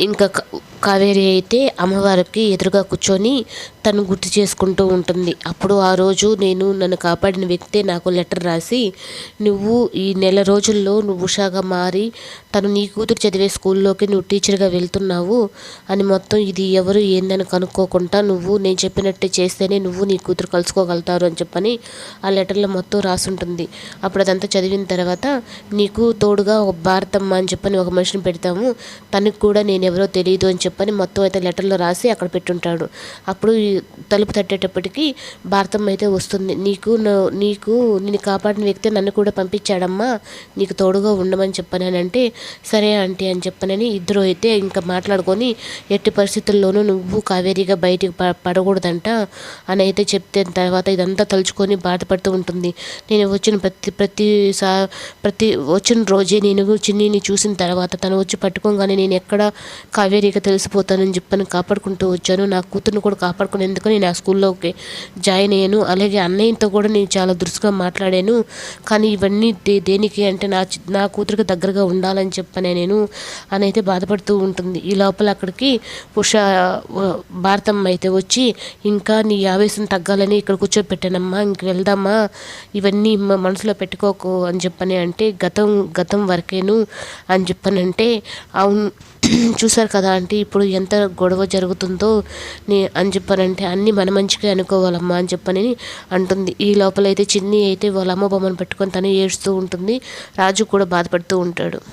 ఇంకా కావేరి అయితే అమ్మవారికి ఎదురుగా కూర్చొని తను గుర్తు చేసుకుంటూ ఉంటుంది. అప్పుడు ఆ రోజు నేను నన్ను కాపాడిన వ్యక్తే నాకు లెటర్ రాసి నువ్వు ఈ నెల రోజుల్లో నువ్వు ఉషాగా మారి తను నీ కూతురు చదివే స్కూల్లోకి నువ్వు టీచర్గా వెళ్తున్నావు అని మొత్తం ఇది ఎవరు ఏందని కనుక్కోకుండా నువ్వు నేను చెప్పినట్టే చేస్తేనే నువ్వు నీ కూతురు కలుసుకోగలుగుతారు అని చెప్పని ఆ లెటర్లో మొత్తం రాసుంటుంది. అప్పుడు అదంతా చదివిన తర్వాత నీకు తోడుగా ఒక భారతమ్మ అని చెప్పని ఒక మనిషిని పెడతాము. తనకు కూడా నేను ఎవరో తెలియదు అని చెప్పని మొత్తం అయితే లెటర్లో రాసి అక్కడ పెట్టుంటాడు. అప్పుడు తలుపు తట్టేటప్పటికి భారతమ్మ అయితే వస్తుంది. నీకు నీకు నేను కాపాడిన వ్యక్తి నన్ను కూడా పంపించాడమ్మా. నీకు తోడుగా ఉండమని చెప్పానంటే సరే ఆంటీ అని చెప్పనని ఇద్దరు అయితే ఇంకా మాట్లాడుకొని ఎట్టి పరిస్థితుల్లోనూ నువ్వు కావేరీగా బయటికి ప పడకూడదంట అని అయితే చెప్తే తర్వాత ఇదంతా తలుచుకొని బాధపడుతూ ఉంటుంది. నేను వచ్చిన ప్రతి ప్రతి సా ప్రతి వచ్చిన రోజే నేను చిన్నీని చూసిన తర్వాత తను వచ్చి పట్టుకోగానే నేను ఎక్కడ కావేరిగా తెలిసిపోతానని చెప్పని కాపాడుకుంటూ వచ్చాను. నా కూతుర్ని కూడా కాపాడుకునేందుకు నేను ఆ స్కూల్లోకి జాయిన్ అయ్యాను. అలాగే అన్నయ్యతో కూడా నేను చాలా దురుసుగా మాట్లాడాను. కానీ ఇవన్నీ దే దేనికి అంటే నా నా కూతురికి దగ్గరగా ఉండాలని చెప్పనే నేను అని అయితే బాధపడుతూ ఉంటుంది. ఈ లోపల అక్కడికి ఉష భారతమ్మ అయితే వచ్చి ఇంకా నీ ఆవేశం తగ్గాలని ఇక్కడ కూర్చోపెట్టానమ్మా ఇంక వెళ్దామా ఇవన్నీ మనసులో పెట్టుకోకు అని చెప్పని అంటే గతం గతం వరకేను అని చెప్పనంటే అవును చూసారు కదా అంటే ఇప్పుడు ఎంత గొడవ జరుగుతుందో నే అని చెప్పానంటే అన్నీ మన మంచిగా అనుకోవాలమ్మా అని చెప్పని అంటుంది. ఈ లోపల అయితే చిన్ని అయితే వాళ్ళ అమ్మ బొమ్మను పెట్టుకొని తను ఏడుస్తూ ఉంటుంది. రాజు కూడా బాధపడుతూ ఉంటాడు.